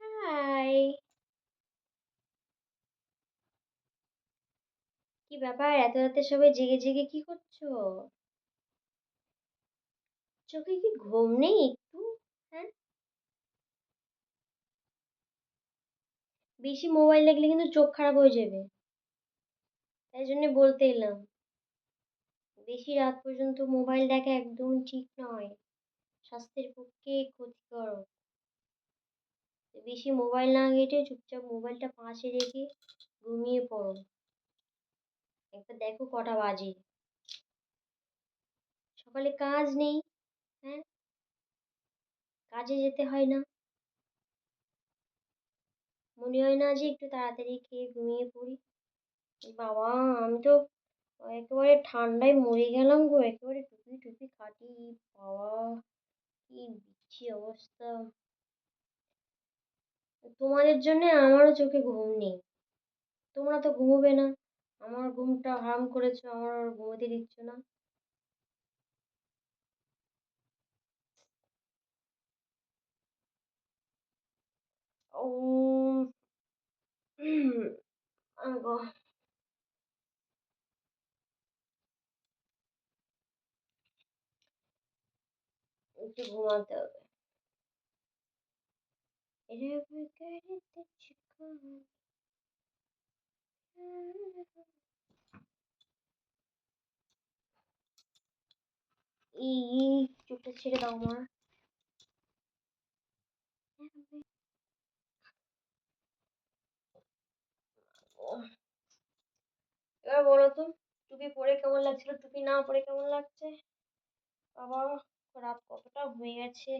High কি ব্যাপার? এত রাতে সবাই জেগে জেগে কি করছ? চোখে কি ঘুম নেই একটু? হ্যাঁ? বেশি মোবাইল দেখলে কিন্তু চোখ খারাপ হয়ে যাবে। তাই জন্য বলতে এলাম। বেশি রাত পর্যন্ত মোবাইল দেখা একদম ঠিক নয়। স্বাস্থ্যের পক্ষে ক্ষতিকর বেশি মোবাইল না ঘেঁটে চুপচাপ মোবাইলটা পাশে রেখে ঘুমিয়ে পড়ো। একবার দেখো কটা বাজে। সকালে কাজ নেই হ্যাঁ? কাজে যেতে হয় না। মনে হয় না যে একটু তাড়াতাড়ি খেয়ে ঘুমিয়ে পড়ি। বাবা, আমি তো একেবারে ঠান্ডায় মরে গেলাম গো, একেবারে টুপি টুপি কাটি বাবা। কি বিচ্ছি অবস্থা? তোমাদের জন্যে আমারও চোখে ঘুম নেই। তোমরা তো ঘুমোবে না। আমার ঘুমটা হারাম করেছ, আমার ঘুমোতে দিচ্ছ না। ও একটু ঘুমাতে হবে। ই চুপটা ছেড়ে দাও আমার এবার বলো তো, টুপি পরে কেমন লাগছিল? টুপি না পরে কেমন লাগছে? বাবা। রাত কতটা হয়ে গেছে?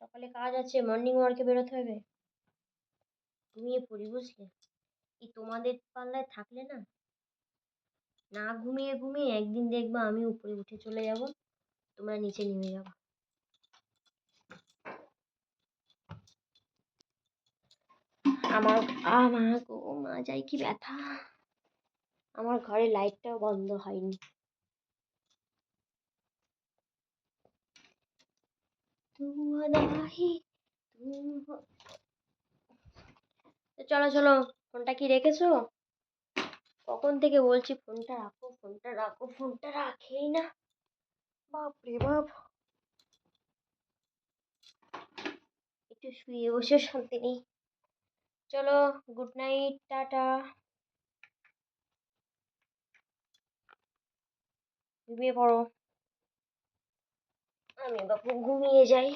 সকালে কাজ আছে মর্নিং ওয়ার্কে বেরোতে হবে। ঘুমিয়ে পড়ি, বুঝলে? এই তোমাদের পাল্লায় থাকলে না? না ঘুমিয়ে ঘুমিয়ে একদিন দেখবা আমি উপরে উঠে চলে যাব, তোমরা নিচে নেমে যাব। আমার আ, মা গো, মা, যাই কি ব্যথা। আমার ঘরে লাইটটাও বন্ধ হয়নি। চলো চলো, ফোনটা কি রেখেছো? কখন থেকে বলছি ফোনটা রাখো ফোনটা রাখো, ফোনটা রাখেই না। বাপ রে বাপ। একটু শুয়ে বসে শান্তি নেই। চলো, গুড নাইট, টাটা। ঘুমিয়ে পড়ো। আমি বাপু ঘুমিয়ে যাই।